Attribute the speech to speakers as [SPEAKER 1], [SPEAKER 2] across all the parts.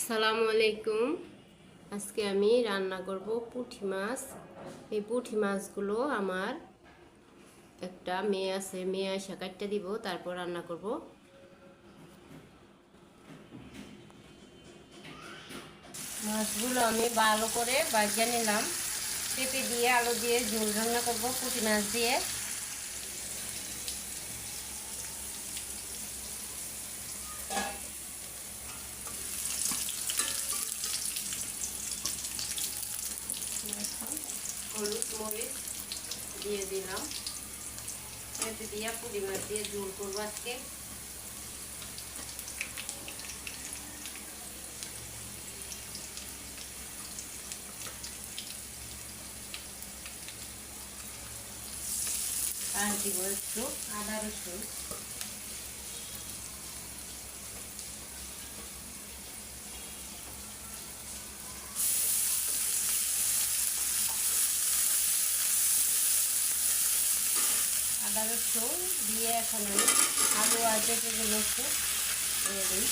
[SPEAKER 1] আসসালামু আলাইকুম। আজকে আমি রান্না করব পুঁটি মাছ। এই পুঁটি মাছগুলো আমার একটা মেয়ে আছে, মেয়ে আসা কাটতে দিব, তারপর রান্না করব। মাছগুলো আমি ভালো করে বাজিয়ে নিলাম। পেঁপে দিয়ে, আলু দিয়ে ঝোল রান্না করব পুঁটি মাছ দিয়ে এখন হলুদ মরিচ দিয়ে দিলাম। পেঁপে দিয়ে পুঁটি মাছ দিয়ে ঝোল করব আজকে। আর দিব একটু আদা রসুন। আদা রসুন দিয়ে এখন আমি আলু আর পেঁপেগুলো একটু দিয়ে দিই।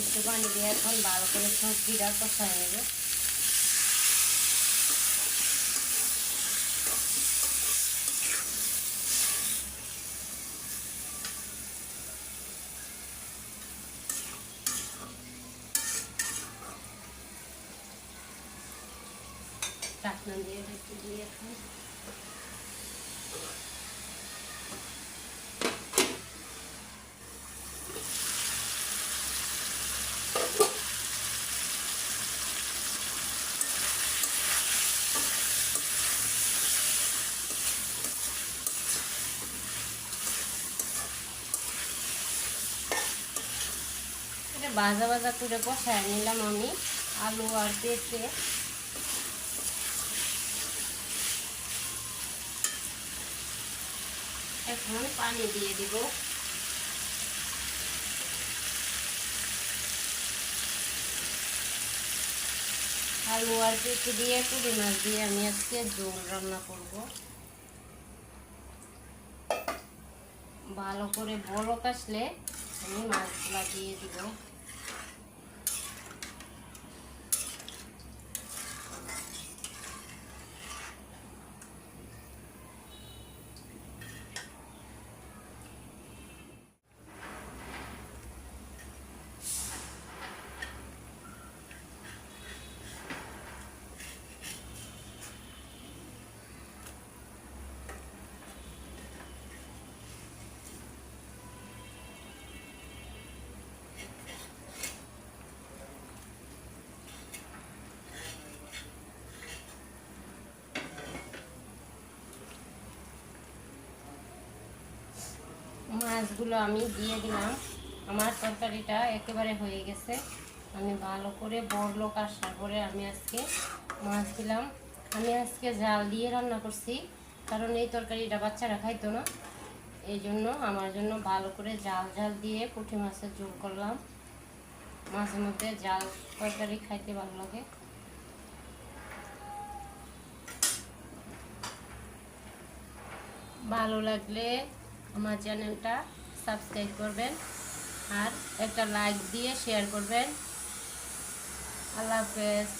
[SPEAKER 1] একটু পানি দিয়ে এখন ভালো করে সবজিটা কষায় নেব। ঢাকনা দিয়ে ঢেকে দিয়ে এটা ভাজা ভাজা করে কষায় নিলাম আমি আলু আর পেঁপে। এখন পানি দিয়ে দিব। আলু আর পেঁপে দিয়ে পুরি মাছ দিয়ে আমি আজকে জল রান্না করব। ভালো করে বড় কাশলে আমি মাছগুলা দিয়ে দিব। মাছগুলো আমি দিয়ে দিলাম। আমার তরকারিটা একেবারে হয়ে গেছে। আমি ভালো করে বড় লোক আসার পরে আমি আজকে মাছ দিলাম। আমি আজকে জাল দিয়ে রান্না করছি, কারণ এই তরকারিটা বাচ্চারা খাইতো না। এই জন্য আমার জন্য ভালো করে জাল জাল দিয়ে পুঁটি মাছের ঝোল করলাম। মাঝে মধ্যে জাল তরকারি খাইতে ভালো লাগে। ভালো লাগলে আমার চ্যানেলটা সাবস্ক্রাইব করবেন আর একটা লাইক দিয়ে শেয়ার করবেন। আল্লাহ হাফেজ।